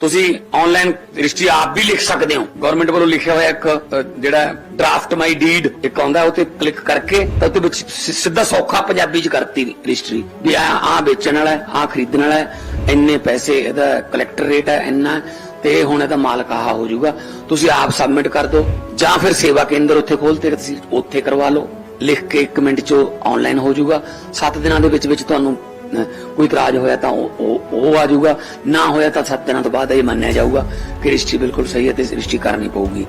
ਤੁਸੀਂ online registry ਆਪ ਵੀ ਲਿਖ ਸਕਦੇ ਹੋ। ਗਵਰਨਮੈਂਟ ਵੱਲੋਂ ਲਿਖਿਆ ਹੋਇਆ ਇੱਕ ਜਿਹੜਾ ਡਰਾਫਟ ਮਾਈ ਡੀਡ ਇੱਕ ਆਉਂਦਾ ਉਹ ਤੇ ਕਲਿੱਕ ਕਰਕੇ ਤਾਂ ਉਹਦੇ ਵਿੱਚ ਸਿੱਧਾ ਸੌਖਾ ਪੰਜਾਬੀ ਚ ਕਰਤੀ ਰਜਿਸਟਰੀ ਵੀ ਆ ਆ ਵੇਚਣ ਵਾਲਾ ਆ ਖਰੀਦਣ ਵਾਲਾ ਹੈ, ਇੰਨੇ ਪੈਸੇ ਇਹਦਾ ਕਲੈਕਟਰ ਰੇਟ ਹੈ ਇੰਨਾ ਤੇ ਹੁਣ ਇਹਦਾ ਮਾਲਕ ਆਹ ਹੋ ਜਾਊਗਾ। ਤੁਸੀਂ ਆਪ ਸਬਮਿਟ ਕਰ ਦਿਓ ਜਾਂ ਫਿਰ ਸੇਵਾ ਕੇਂਦਰ ਉੱਥੇ ਖੋਲਤੇ ਤੁਸੀਂ ਉੱਥੇ ਕਰਵਾ ਲਓ। ਲਿਖ ਕੇ 1 ਮਿੰਟ ਚ ਆਨਲਾਈਨ ਹੋ ਜਾਊਗਾ। 7 ਦਿਨਾਂ ਦੇ ਵਿੱਚ ਵਿੱਚ ਤੁਹਾਨੂੰ ਕੋਈ ਇਤਰਾਜ਼ ਹੋਇਆ ਤਾਂ ਉਹ ਉਹ- ਆ ਜਾਊਗਾ। ਨਾ ਹੋਇਆ ਤਾਂ 7 ਦਿਨਾਂ ਤੋਂ ਬਾਅਦ ਇਹ ਮੰਨਿਆ ਜਾਊਗਾ ਕਿ ਰਜਿਸਟਰੀ ਬਿਲਕੁਲ ਸਹੀ ਹੈ ਤੇ ਰਜਿਸਟਰੀ ਕਰਨੀ ਪਊਗੀ।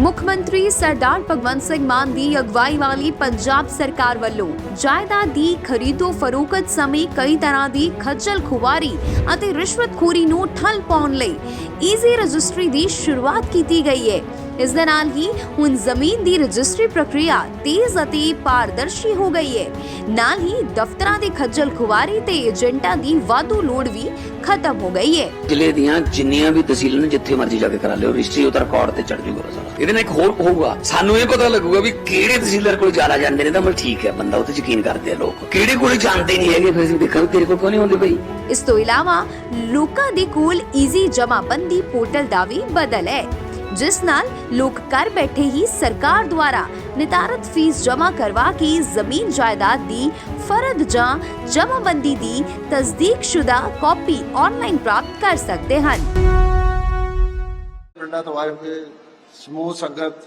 ਮੁੱਖ ਮੰਤਰੀ ਸਰਦਾਰ ਭਗਵੰਤ ਸਿੰਘ ਮਾਨ ਦੀ ਅਗਵਾਈ ਵਾਲੀ ਪੰਜਾਬ ਸਰਕਾਰ ਵੱਲੋਂ ਜਾਇਦਾਦ ਦੀ ਖਰੀਦੋ ਫਰੋਖਤ ਸਮੇਂ ਕਈ ਤਰ੍ਹਾਂ ਦੀ ਖੱਜਲ ਖੁਵਾਰੀ ਅਤੇ ਰਿਸ਼ਵਤਖੋਰੀ ਨੂੰ ਠੱਲ ਪਾਉਣ ਲਈ ਈਜ਼ੀ ਰਜਿਸਟਰੀ ਦੀ ਸ਼ੁਰੂਆਤ ਕੀਤੀ ਗਈ ਹੈ। ਇਸ ਦੇ ਨਾਲ ਹੀ ਹੁਣ ਜ਼ਮੀਨ ਦੀ ਰਜਿਸਟਰੀ ਪ੍ਰਕਿਰਿਆ ਤੇਜ਼ ਅਤੇ ਪਾਰਦਰਸ਼ੀ ਹੋ ਗਈ ਹੈ। ਨਾਲ ਹੀ ਦਫ਼ਤਰਾਂ ਦੀ ਖੱਜਲ ਖੁਵਾਰੀ ਤੇ ਏਜੰਟਾਂ ਦੀ ਵਾਧੂ ਲੋੜ ਵੀ ਖਤਮ ਹੋ ਗਈ ਹੈ। ਜ਼ਿਲ੍ਹੇ ਦੀਆਂ ਜਿੰਨੀਆਂ ਵੀ ਤਹਿਸੀਲਾਂ ਨੇ ਜਿੱਥੇ ਮਰਜ਼ੀ ਜਾ ਕੇ ਕਰਾ ਲਿਓ ਰਜਿਸਟਰੀ ਉਹਦਾ ਰਿਕਾਰਡ ਤੇ ਚੜ ਜੂਗਾ ਸਾਰਾ ਇਹਦੇ ਨਾਲ ਇੱਕ ਹੋਰ ਹੋਊਗਾ ਸਾਨੂੰ ਇਹ ਪਤਾ ਲੱਗੂਗਾ ਵੀ ਕਿਹੜੇ ਤਹਿਸੀਲਦਾਰ ਕੋਲ ਜ਼ਿਆਦਾ ਜਾਂਦੇ ਨੇ ਤਾਂ ਮਤਲਬ ਠੀਕ ਹੈ ਬੰਦਾ ਉਹ ਤੇ ਯਕੀਨ ਕਰਦੇ ਆ ਲੋਕ। ਕਿਹੜੇ ਕੋਲ ਜਾਂਦੇ ਨਹੀਂ ਹੈਗੇ ਫਿਰ ਅਸੀਂ ਦੇਖਾਂ ਤੇਰੇ ਕੋਲ ਕਿਉਂ ਨਹੀਂ ਹੁੰਦੇ ਬਈ ਇਸ ਤੋਂ ਇਲਾਵਾ ਲੋਕਾਂ ਦੇ ਕੋਲ ਈਜ਼ੀ ਜਮਾਬੰਦੀ ਪੋਰਟਲ ਦਾ ਵੀ ਬਦਲ ਹੈ। ਜਿਸ ਨਾਲ ਲੋਕ ਘਰ ਬੈਠੇ ਹੀ ਸਰਕਾਰ ਦੁਆਰਾ ਨਿਰਧਾਰਤ ਫੀਸ ਜਮ੍ਹਾਂ ਕਰਵਾ ਕੇ ਜ਼ਮੀਨ ਜਾਇਦਾਦ ਦੀ ਫਰਦ ਜਾਂ ਜਮਾਬੰਦੀ ਦੀ ਤਸਦੀਕਸ਼ੁਦਾ ਕਾਪੀ ਆਨਲਾਈਨ ਪ੍ਰਾਪਤ ਕਰ ਸਕਦੇ ਹਨ। ਪਿੰਡਾਂ ਤੋਂ ਆਏ ਹੋਏ ਸਮੂਹ ਸੰਗਤ,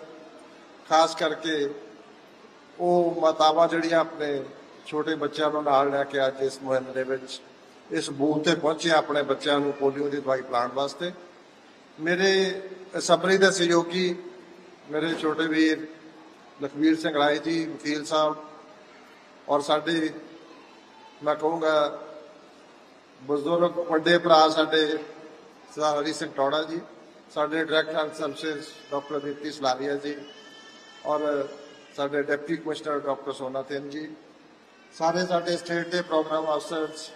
ਖਾਸ ਕਰਕੇ ਉਹ ਮਾਤਾਵਾਂ ਜਿਹੜੀਆਂ ਆਪਣੇ ਛੋਟੇ ਬੱਚਿਆਂ ਨੂੰ ਨਾਲ ਲੈ ਕੇ ਅੱਜ ਇਸ ਮੁਹਿੰਮ ਦੇ ਵਿੱਚ ਇਸ ਬੂਥ ਤੇ ਪਹੁੰਚੇ ਆਪਣੇ ਬੱਚਿਆਂ ਨੂੰ ਪੋਲੀਓ ਦੀ ਦਵਾਈ ਪਿਲਾਉਣ ਵਾਸਤੇ। ਮੇਰੇ ਸਬਰੀ ਦੇ ਸਹਿਯੋਗੀ ਮੇਰੇ ਛੋਟੇ ਵੀਰ ਲਖਵੀਰ ਸਿੰਘ ਰਾਏ ਜੀ, ਵਕੀਲ ਸਾਹਿਬ ਔਰ ਸਾਡੇ, ਮੈਂ ਕਹੂੰਗਾ ਬਜ਼ੁਰਗ ਵੱਡੇ ਭਰਾ ਸਾਡੇ ਸਰਦਾਰ ਹਰੀ ਸਿੰਘ ਟੌੜਾ ਜੀ, ਸਾਡੇ director health service doctor Deepti Salaria ji ਔਰ ਸਾਡੇ ਡਿਪਟੀ ਕਮਿਸ਼ਨਰ ਡਾਕਟਰ ਸੋਨਾ ਤਿੰਨ ਜੀ, ਸਾਰੇ ਸਾਡੇ ਸਟੇਟ ਦੇ ਪ੍ਰੋਗਰਾਮ ਅਫਸਰਸ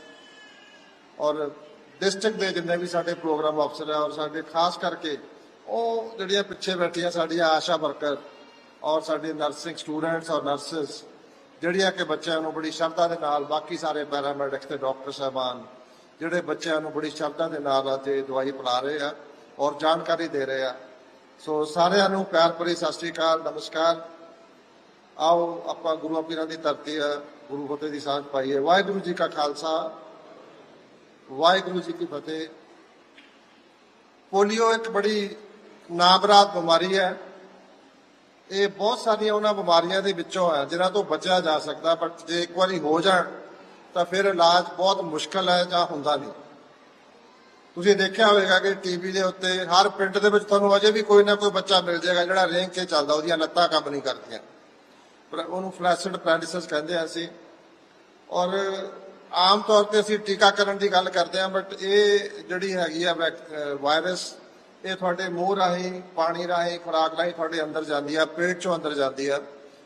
ਔਰ ਡਿਸਟ੍ਰਿਕਟ ਦੇ ਜਿੰਨੇ ਵੀ ਸਾਡੇ ਪ੍ਰੋਗਰਾਮ ਅਫਸਰ ਹੈ ਔਰ ਸਾਡੇ ਖਾਸ ਕਰਕੇ ਉਹ ਜਿਹੜੀਆਂ ਪਿੱਛੇ ਬੈਠੀਆਂ ਸਾਡੀਆਂ ਆਸ਼ਾ ਵਰਕਰ ਔਰ ਸਾਡੇ ਨਰਸਿੰਗ ਸਟੂਡੈਂਟਸ ਔਰ ਨਰਸਸ, ਜਿਹੜੀਆਂ ਕਿ ਬੱਚਿਆਂ ਨੂੰ ਬੜੀ ਸ਼ਰਧਾ ਦੇ ਨਾਲ, ਬਾਕੀ ਸਾਰੇ ਪੈਰਾਮੈਡਿਕਸ ਤੇ ਡਾਕਟਰ ਸਾਹਿਬਾਨ, ਜਿਹੜੇ ਬੱਚਿਆਂ ਨੂੰ ਬੜੀ ਸ਼ਰਧਾ ਦੇ ਨਾਲ ਅੱਜ ਦਵਾਈ ਪਿਲਾ ਰਹੇ ਆ ਔਰ ਜਾਣਕਾਰੀ ਦੇ ਰਹੇ ਆ। ਸੋ ਸਾਰਿਆਂ ਨੂੰ ਪਿਆਰ ਭਰੀ ਸਤਿ ਸ੍ਰੀ ਅਕਾਲ, ਨਮਸਕਾਰ। ਆਓ, ਆਪਾਂ ਗੁਰੂ ਪੀਰਾਂ ਦੀ ਧਰਤੀ ਆ, ਗੁਰੂ ਫਤਿਹ ਦੀ ਸਾਂਝ ਪਾਈਏ। ਵਾਹਿਗੁਰੂ ਜੀ ਕਾ ਖਾਲਸਾ ਵਾਹਿਗੁਰੂ ਜੀ ਕੀ ਫਤਿਹ। ਪੋਲੀਓ ਇੱਕ ਬੜੀ ਨਾਬਰਾਤ ਬਿਮਾਰੀ ਹੈ। ਇਹ ਬਹੁਤ ਸਾਰੀਆਂ ਉਹਨਾਂ ਬਿਮਾਰੀਆਂ ਦੇ ਵਿੱਚੋਂ ਹੈ, ਜਿਨ੍ਹਾਂ ਤੋਂ ਬਚਿਆ ਜਾ ਸਕਦਾ ਬਟ ਜੇ ਇੱਕ ਵਾਰੀ ਹੋ ਜਾਣ, ਤਾਂ ਫਿਰ ਇਲਾਜ ਬਹੁਤ ਮੁਸ਼ਕਲ ਹੈ ਜਾਂ ਹੁੰਦਾ ਨਹੀਂ। ਤੁਸੀਂ ਦੇਖਿਆ ਹੋਵੇਗਾ ਕਿ ਟੀਵੀ ਦੇ ਉੱਤੇ ਹਰ ਪਿੰਡ ਦੇ ਵਿੱਚ ਤੁਹਾਨੂੰ ਅਜੇ ਵੀ ਕੋਈ ਨਾ ਕੋਈ ਬੱਚਾ ਮਿਲ ਜਾਏਗਾ ਜਿਹੜਾ ਰੇਂਗ ਕੇ ਚੱਲਦਾ, ਉਹਦੀਆਂ ਲੱਤਾਂ ਕੰਮ ਨਹੀਂ ਕਰਦੀਆਂ। ਪਰ ਉਹਨੂੰ ਫਲੈਸ਼ਡ ਪੈਰਾਲਿਸਿਸ ਕਹਿੰਦੇ ਆ ਅਸੀਂ। ਔਰ ਆਮ ਤੌਰ ਤੇ ਅਸੀਂ ਟੀਕਾਕਰਨ ਦੀ ਗੱਲ ਕਰਦੇ ਹਾਂ ਬਟ ਇਹ ਜਿਹੜੀ ਹੈਗੀ ਆ ਵਾਇਰਸ ਇਹ ਤੁਹਾਡੇ ਮੂੰਹ ਰਾਹੀਂ, ਪਾਣੀ ਰਾਹੀਂ, ਖੁਰਾਕ ਰਾਹੀਂ ਤੁਹਾਡੇ ਅੰਦਰ ਜਾਂਦੀ ਆ, ਪੇਟ ਚੋਂ ਅੰਦਰ ਜਾਂਦੀ ਆ।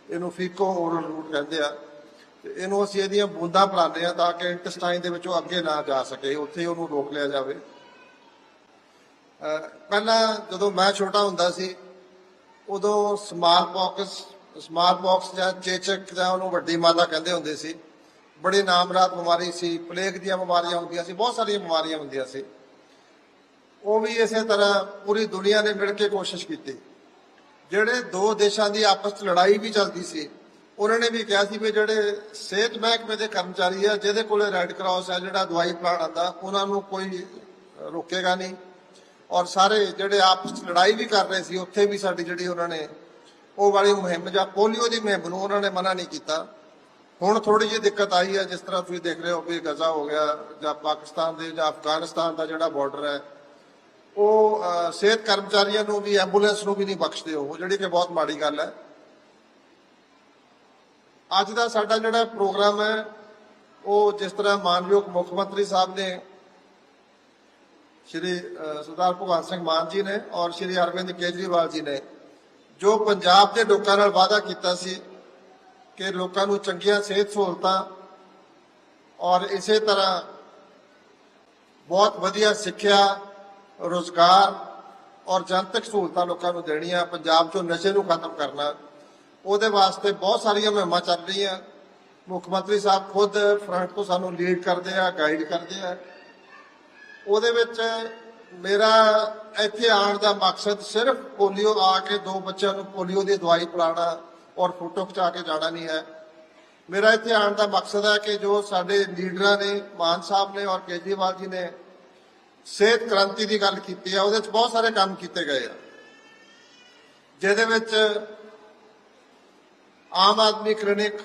ਇਹਨੂੰ ਫੀਕੋ ਓਰਲ ਰੂਟ ਕਹਿੰਦੇ ਆ। ਤੇ ਇਹਨੂੰ ਅਸੀਂ ਇਹਦੀਆਂ ਬੂੰਦਾਂ ਪਿਲਾਉਂਦੇ ਆ ਤਾਂ ਕਿ ਇੰਟੈਸਟਾਈਨ ਦੇ ਵਿੱਚੋਂ ਅੱਗੇ ਨਾ ਜਾ ਸਕੇ, ਉੱਥੇ ਹੀ ਉਹਨੂੰ ਰੋਕ ਲਿਆ ਜਾਵੇ। ਪਹਿਲਾਂ ਜਦੋਂ ਮੈਂ ਛੋਟਾ ਹੁੰਦਾ ਸੀ, ਉਦੋਂ ਸਮਾਲ ਪੌਕਸ ਸਮਾਲ ਪੌਕਸ ਜਾਂ ਚੇਚਕ ਜਾਂ ਉਹਨੂੰ ਵੱਡੀ ਮਾਤਾ ਕਹਿੰਦੇ ਹੁੰਦੇ ਸੀ। ਬੜੀ ਨਾਮਰਾਤ ਬਿਮਾਰੀ ਸੀ, ਪਲੇਗ ਦੀਆਂ ਬਿਮਾਰੀਆਂ ਹੁੰਦੀਆਂ ਸੀ, ਬਹੁਤ ਸਾਰੀਆਂ ਬਿਮਾਰੀਆਂ ਹੁੰਦੀਆਂ ਸੀ। ਉਹ ਵੀ ਇਸੇ ਤਰ੍ਹਾਂ ਪੂਰੀ ਦੁਨੀਆ ਨੇ ਮਿਲ ਕੇ ਕੋਸ਼ਿਸ਼ ਕੀਤੀ। ਜਿਹੜੇ ਦੋ ਦੇਸ਼ਾਂ ਦੀ ਆਪਸ 'ਚ ਲੜਾਈ ਵੀ ਚੱਲਦੀ ਸੀ, ਉਹਨਾਂ ਨੇ ਵੀ ਕਿਹਾ ਸੀ ਵੀ ਜਿਹੜੇ ਸਿਹਤ ਮਹਿਕਮੇ ਦੇ ਕਰਮਚਾਰੀ ਆ, ਜਿਹਦੇ ਕੋਲੇ ਰੈੱਡ ਕਰਾਸ ਆ, ਜਿਹੜਾ ਦਵਾਈ ਪਲਾਣ ਆਂਦਾ ਉਹਨਾਂ ਨੂੰ ਕੋਈ ਰੋਕੇਗਾ ਨਹੀਂ। ਔਰ ਸਾਰੇ ਜਿਹੜੇ ਆਪਸ 'ਚ ਲੜਾਈ ਵੀ ਕਰ ਰਹੇ ਸੀ, ਉੱਥੇ ਵੀ ਸਾਡੀ ਜਿਹੜੀ ਉਹਨਾਂ ਨੇ, ਉਹ ਵਾਲੀ ਮੁਹਿੰਮ ਜਾਂ ਪੋਲੀਓ ਦੀ ਮੁਹਿੰਮ ਨੂੰ ਉਹਨਾਂ ਨੇ ਮਨਾ ਨਹੀਂ ਕੀਤਾ। ਹੁਣ ਥੋੜੀ ਜਿਹੀ ਦਿੱਕਤ ਆਈ ਹੈ, ਜਿਸ ਤਰ੍ਹਾਂ ਤੁਸੀਂ ਦੇਖ ਰਹੇ ਹੋ ਵੀ ਗਜ਼ਾ ਹੋ ਗਿਆ ਜਾਂ ਪਾਕਿਸਤਾਨ ਦੇ ਜਾਂ ਅਫਗਾਨਿਸਤਾਨ ਦਾ ਜਿਹੜਾ ਬਾਰਡਰ ਹੈ, ਉਹ ਸਿਹਤ ਕਰਮਚਾਰੀਆਂ ਨੂੰ ਵੀ ਐਂਬੂਲੈਂਸ ਨੂੰ ਵੀ ਨਹੀਂ ਬਖਸ਼ਦੇ ਉਹ, ਜਿਹੜੀ ਕਿ ਬਹੁਤ ਮਾੜੀ ਗੱਲ ਹੈ। ਅੱਜ ਦਾ ਸਾਡਾ ਜਿਹੜਾ ਪ੍ਰੋਗਰਾਮ ਹੈ, ਉਹ ਜਿਸ ਤਰ੍ਹਾਂ ਮਾਨਯੋਗ ਮੁੱਖ ਮੰਤਰੀ ਸਾਹਿਬ ਨੇ ਸ਼੍ਰੀ ਸਰਦਾਰ ਭਗਵੰਤ ਸਿੰਘ ਮਾਨ ਜੀ ਨੇ ਔਰ ਸ਼੍ਰੀ ਅਰਵਿੰਦ ਕੇਜਰੀਵਾਲ ਜੀ ਨੇ, ਜੋ ਪੰਜਾਬ ਦੇ ਲੋਕਾਂ ਨਾਲ ਵਾਅਦਾ ਕੀਤਾ ਸੀ ਕਿ ਲੋਕਾਂ ਨੂੰ ਚੰਗੀਆਂ ਸਿਹਤ ਸਹੂਲਤਾਂ ਔਰ ਇਸੇ ਤਰ੍ਹਾਂ ਬਹੁਤ ਵਧੀਆ ਸਿੱਖਿਆ, ਰੋਜ਼ਗਾਰ ਔਰ ਜਨਤਕ ਸਹੂਲਤਾਂ ਲੋਕਾਂ ਨੂੰ ਦੇਣੀਆਂ, ਪੰਜਾਬ ਚੋਂ ਨਸ਼ੇ ਨੂੰ ਖਤਮ ਕਰਨਾ, ਉਹਦੇ ਵਾਸਤੇ ਬਹੁਤ ਸਾਰੀਆਂ ਮੁਹਿੰਮਾਂ ਚੱਲ ਰਹੀਆਂ। ਮੁੱਖ ਮੰਤਰੀ ਸਾਹਿਬ ਖੁਦ ਫਰੰਟ ਤੋਂ ਸਾਨੂੰ ਲੀਡ ਕਰਦੇ ਆ ਗਾਈਡ ਕਰਦੇ ਆ। ਉਹਦੇ ਵਿੱਚ ਮੇਰਾ ਇੱਥੇ ਆਉਣ ਦਾ ਮਕਸਦ ਸਿਰਫ ਪੋਲੀਓ ਆ ਕੇ ਦੋ ਬੱਚਿਆਂ ਨੂੰ ਪੋਲੀਓ ਦੀ ਦਵਾਈ ਪਿਲਾਉਣਾ ਔਰ ਫੋਟੋ ਖਿਚਾ ਕੇ ਜਾਣਾ ਨਹੀਂ ਹੈ। ਮੇਰਾ ਇੱਥੇ ਆਉਣ ਦਾ ਮਕਸਦ ਹੈ ਕਿ ਜੋ ਸਾਡੇ ਲੀਡਰਾਂ ਨੇ, ਮਾਨ ਸਾਹਿਬ ਨੇ ਔਰ ਕੇਜਰੀਵਾਲ ਜੀ ਨੇ ਸਿਹਤ ਕ੍ਰਾਂਤੀ ਦੀ ਗੱਲ ਕੀਤੀ ਹੈ, ਉਹਦੇ ਵਿੱਚ ਬਹੁਤ ਸਾਰੇ ਕੰਮ ਕੀਤੇ ਗਏ ਆ। ਜਿਹਦੇ ਵਿੱਚ ਆਮ ਆਦਮੀ ਕਲੀਨਿਕ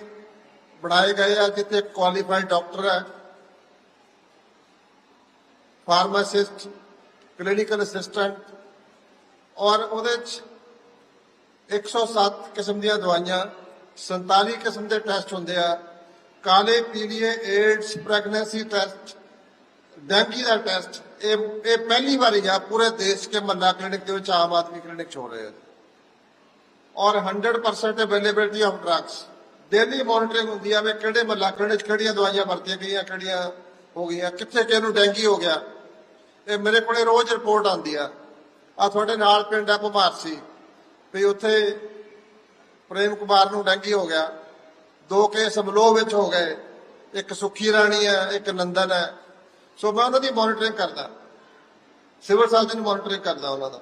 ਬਣਾਏ ਗਏ ਆ, ਜਿੱਥੇ ਕੁਆਲੀਫਾਈਡ ਡਾਕਟਰ ਹੈ। ਫਾਰਮਾਸਿਸਟ ਕਲੀਨਿਕਲ ਅਸਿਸਟੈਂਟ ਔਰ ਉਹਦੇ ਚ 107 ਕਿਸਮ ਦੀਆਂ ਦਵਾਈਆਂ 47 ਕਿਸਮ ਦੇ ਟੈਸਟ ਹੁੰਦੇ ਆ। ਕਾਲੇ, ਪੀਲੀਏ, ਏਡਸ, ਪ੍ਰੈਗਨੈਂਸੀ ਟੈਸਟ, ਡੈਂਗੀ ਦਾ ਟੈਸਟ, ਇਹ ਇਹ ਪਹਿਲੀ ਵਾਰੀ ਆ, ਪੂਰੇ ਦੇਸ਼ ਕੇ ਮੱਲਾ ਕਲੀਨਿਕ ਦੇ ਵਿੱਚ ਆਮ ਆਦਮੀ ਕਲੀਨਿਕ ਹੋ ਰਹੇ ਆ। ਔਰ 100% availability of drugs daily monitoring ਹੁੰਦੀ ਆ ਵੀ ਕਿਹੜੇ ਮਹੱਲਾ ਕਲੀਨਿਕ ਕਿਹੜੀਆਂ ਦਵਾਈਆਂ ਵਰਤੀਆਂ ਗਈਆਂ, ਕਿਹੜੀਆਂ ਹੋ ਗਈਆਂ, ਕਿੱਥੇ ਕਿਹਨੂੰ ਡੈਂਗੀ ਹੋ ਗਿਆ। ਇਹ ਮੇਰੇ ਕੋਲੇ ਰੋਜ਼ ਰਿਪੋਰਟ ਆਉਂਦੀ ਆ। ਆ ਤੁਹਾਡੇ ਨਾਲ ਪਿੰਡ ਆ ਭਮਾਰਸੀ ਵੀ ਉੱਥੇ ਪ੍ਰੇਮ ਕੁਮਾਰ ਨੂੰ ਡੈਂਗੀ ਹੋ ਗਿਆ। ਦੋ ਕੇਸ ਅਮਲੋਹ ਵਿੱਚ ਹੋ ਗਏ। ਇੱਕ ਸੁੱਖੀ ਰਾਣੀ ਹੈ, ਇੱਕ ਨੰਦਨ ਹੈ। ਸੋ ਮੈਂ ਉਹਨਾਂ ਦੀ ਮੋਨਿਟਰਿੰਗ ਕਰਦਾ। ਸਿਵਲ ਸਰਜਨ ਮੋਨਿਟਰਿੰਗ ਕਰਦਾ ਉਹਨਾਂ ਦਾ।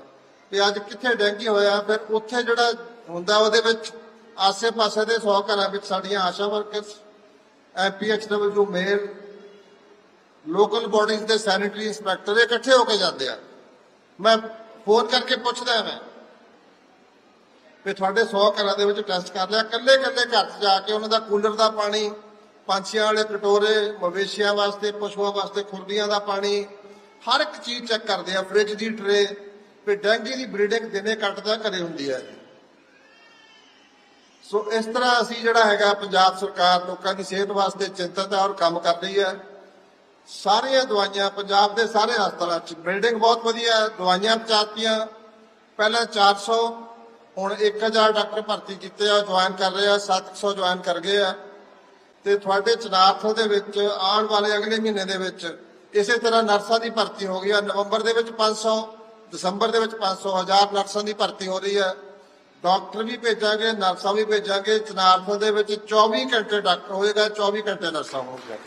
ਵੀ ਅੱਜ ਕਿੱਥੇ ਡੈਂਗੀ ਹੋਇਆ, ਫਿਰ ਉੱਥੇ ਜਿਹੜਾ ਹੁੰਦਾ ਉਹਦੇ ਵਿੱਚ ਆਸੇ-ਪਾਸੇ ਦੇ 100 ਘਰਾਂ ਵਿੱਚ ਸਾਡੀਆਂ ASHA workers MPHW male local bodies ਦੇ ਸੈਨੀਟਰੀ ਇੰਸਪੈਕਟਰ ਇਕੱਠੇ ਹੋ ਕੇ ਜਾਂਦੇ ਆ। ਮੈਂ ਫੋਨ ਕਰਕੇ ਪੁੱਛਦਾ ਮੈਂ ਵੀ ਤੁਹਾਡੇ 100 ਘਰਾਂ ਦੇ ਵਿੱਚ ਟੈਸਟ ਕਰ ਲਿਆ ਕੱਲੇ ਕੱਲੇ ਘਰ 'ਚ ਜਾ ਕੇ ਉਹਨਾਂ ਦਾ ਕੂਲਰ ਦਾ ਪਾਣੀ, ਪੰਛੀਆਂ ਵਾਲੇ ਕਟੋਰੇ, ਮਵੇਸ਼ੀਆਂ ਵਾਸਤੇ, ਪਸ਼ੂਆਂ ਵਾਸਤੇ, ਖੁਰਲੀਆਂ ਦਾ ਪਾਣੀ, ਹਰ ਇੱਕ ਚੀਜ਼ ਚੈੱਕ ਕਰਦੇ ਆ, ਫ੍ਰਿਜ ਦੀ ਟਰੇ, ਵੀ ਡੈਂਗੀ ਦੀ ਬਰੀਡਿੰਗ ਦਿਨੇ ਕੱਟਦਾ ਘਰੇ ਹੁੰਦੀ ਹੈ। ਸੋ ਇਸ ਤਰ੍ਹਾਂ ਅਸੀਂ ਜਿਹੜਾ ਹੈਗਾ ਪੰਜਾਬ ਸਰਕਾਰ ਲੋਕਾਂ ਦੀ ਸਿਹਤ ਵਾਸਤੇ ਚਿੰਤਤ ਹੈ ਔਰ ਕੰਮ ਕਰ ਰਹੀ ਹੈ। ਸਾਰੀਆਂ ਦਵਾਈਆਂ ਪੰਜਾਬ ਦੇ ਸਾਰੇ ਹਸਪਤਾਲਾਂ 'ਚ, ਬਿਲਡਿੰਗ ਬਹੁਤ ਵਧੀਆ ਹੈ ਦਵਾਈਆਂ ਪਹੁੰਚਾਤੀਆਂ। ਪਹਿਲਾਂ 400 ਹੁਣ 1000 ਡਾਕਟਰ ਭਰਤੀ ਕੀਤੇ ਆ, ਜੁਆਇਨ ਕਰ ਰਹੇ ਆ 700 ਜੁਆਇਨ ਕਰ ਗਏ ਆ। ਤੇ ਤੁਹਾਡੇ ਚਨਾਰਥਲ ਦੇ ਵਿੱਚ ਆਉਣ ਵਾਲੇ ਅਗਲੇ ਮਹੀਨੇ ਦੇ ਵਿੱਚ ਇਸੇ ਤਰ੍ਹਾਂ ਨਰਸਾਂ ਦੀ ਭਰਤੀ ਹੋ ਗਈ ਆ। ਨਵੰਬਰ ਦੇ ਵਿੱਚ 500 ਦਸੰਬਰ ਦੇ ਵਿੱਚ 500 ਹਜ਼ਾਰ ਨਰਸਾਂ ਦੀ ਭਰਤੀ ਹੋ ਰਹੀ ਹੈ ਡਾਕਟਰ ਵੀ ਭੇਜਾਂਗੇ, ਨਰਸਾਂ ਵੀ ਭੇਜਾਂਗੇ। ਚਨਾਰਥਲ ਦੇ ਵਿੱਚ 24 ਘੰਟੇ ਡਾਕਟਰ ਹੋਏਗਾ 24 ਘੰਟੇ ਨਰਸਾਂ ਹੋਣਗੀਆਂ।